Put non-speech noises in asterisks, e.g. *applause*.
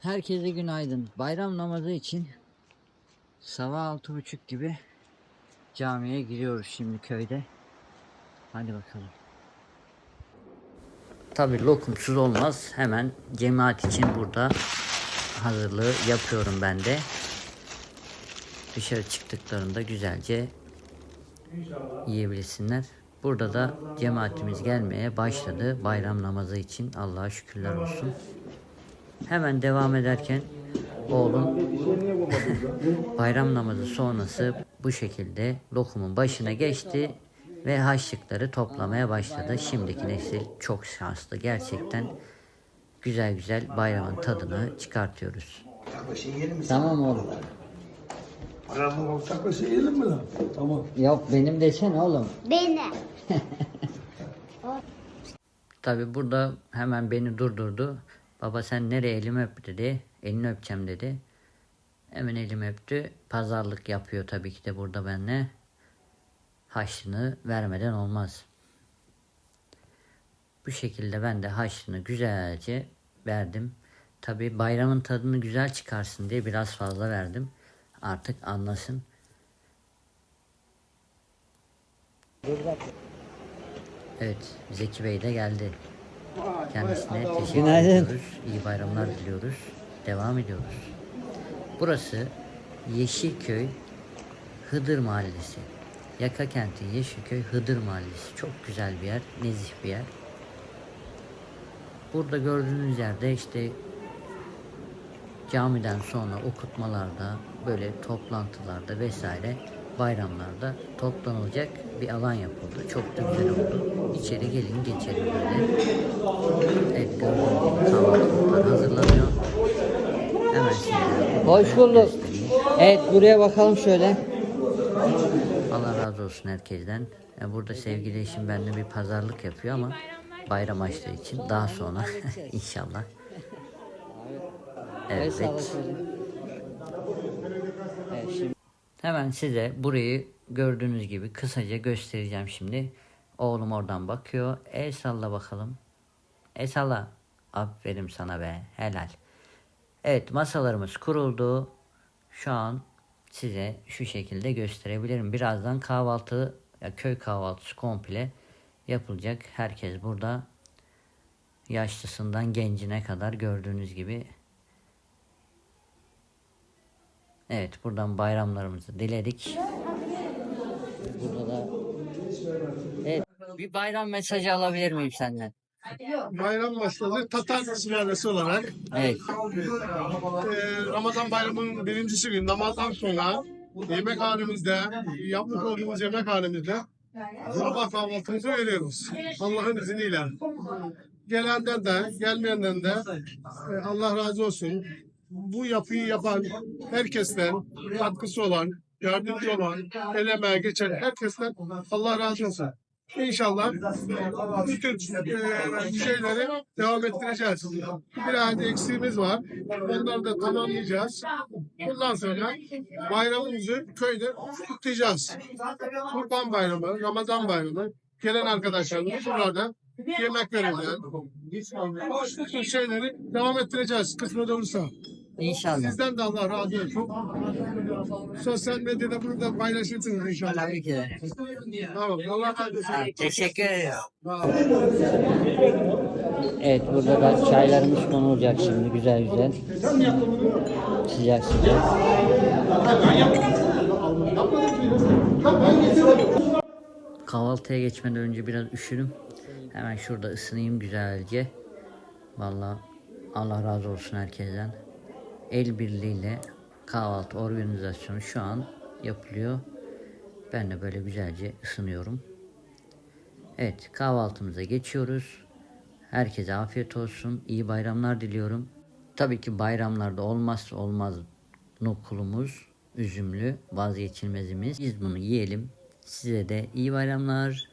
Herkese günaydın. Bayram namazı için sabah altı buçuk gibi camiye giriyoruz şimdi köyde. Hadi bakalım. Tabi lokumsuz olmaz. Hemen cemaat için burada hazırlığı yapıyorum ben de. Dışarı çıktıklarında güzelce yiyebilsinler. Burada da cemaatimiz gelmeye başladı bayram namazı için. Allah'a şükürler olsun. Hemen devam ederken oğlum bayram namazı sonrası bu şekilde lokumun başına geçti ve haşlıkları toplamaya başladı. Şimdiki nesil çok şanslı. Gerçekten güzel güzel bayramın tadını çıkartıyoruz. Tamam oğlum. Paramı Taklası yiyelim mi lan? Tamam. Yok benim desene oğlum. Beni. *laughs* Tabi burada hemen beni durdurdu. Baba sen nereye elimi öp dedi. Elini öpeceğim dedi. Hemen elimi öptü. Pazarlık yapıyor tabii ki de burada benimle. Haçlını vermeden olmaz. Bu şekilde ben de haçlını güzelce verdim. Tabi bayramın tadını güzel çıkarsın diye biraz fazla verdim. Artık anlasın. Evet, Zeki Bey de geldi. Kendisine teşekkür ediyoruz. İyi bayramlar diliyoruz. Devam ediyoruz. Burası Yeşilköy Hıdır Mahallesi. Yaka kenti Yeşilköy Hıdır Mahallesi. Çok güzel bir yer, nezih bir yer. Burada gördüğünüz yerde işte camiden sonra okutmalarda, böyle toplantılarda vesaire bayramlarda toplanılacak bir alan yapıldı. Çok da güzel oldu. İçeri gelin geçelim böyle. Evet gördüğünüz gibi kahvaltılıklar hazırlanıyor. Hemen size Hoş bulduk. Evet buraya bakalım şöyle. Allah razı olsun herkesten. Burada sevgili eşim bende bir pazarlık yapıyor ama bayram açtığı için daha sonra *laughs* inşallah. Evet. Evet, şimdi Hemen size burayı gördüğünüz gibi kısaca göstereceğim şimdi. Oğlum oradan bakıyor. El salla bakalım. El salla. Aferin sana be. Helal. Evet masalarımız kuruldu. Şu an size şu şekilde gösterebilirim. Birazdan kahvaltı, ya köy kahvaltısı komple yapılacak. Herkes burada. Yaşlısından gencine kadar gördüğünüz gibi Evet buradan bayramlarımızı diledik. Burada da Evet bir bayram mesajı alabilir miyim senden? Bayram başladı. Tatar sülalesi olarak Evet. eee, Ramazan bayramının birincisi gün namazdan sonra yemekhanemizde yapmış olduğumuz yemekhanemizde sabah kahvaltımızı veriyoruz. Allah'ın izniyle. Gelenden de gelmeyenden de e, Allah razı olsun. Bu yapıyı yapan herkesten katkısı olan, yardımcı olan, el emeğe geçen herkesten Allah razı olsun. İnşallah bütün e, şeyleri devam ettireceğiz. Bir ayda eksiğimiz var. Onları da tamamlayacağız. Bundan sonra bayramımızı köyde kutlayacağız. Kurban Bayramı, Ramazan Bayramı. Gelen arkadaşlarımız burada yemek vereceğiz. Bütün şeyleri devam ettireceğiz kısmet olursa. İnşallah. Sizden de Allah razı olsun. Sosyal medyada bunu da paylaşırsınız inşallah. Tabii ki. Tamam. Allah razı olsun. Teşekkür ederim. Evet burada da çaylarımız konulacak şimdi güzel güzel. Sıcak sıcak. Kahvaltıya geçmeden önce biraz üşüdüm. Hemen şurada ısınayım güzelce. Vallahi Allah razı olsun herkesten. El birliğiyle kahvaltı organizasyonu şu an yapılıyor. Ben de böyle güzelce ısınıyorum. Evet kahvaltımıza geçiyoruz. Herkese afiyet olsun. İyi bayramlar diliyorum. Tabii ki bayramlarda olmazsa olmaz nokulumuz, üzümlü vazgeçilmezimiz. Biz bunu yiyelim. Size de iyi bayramlar.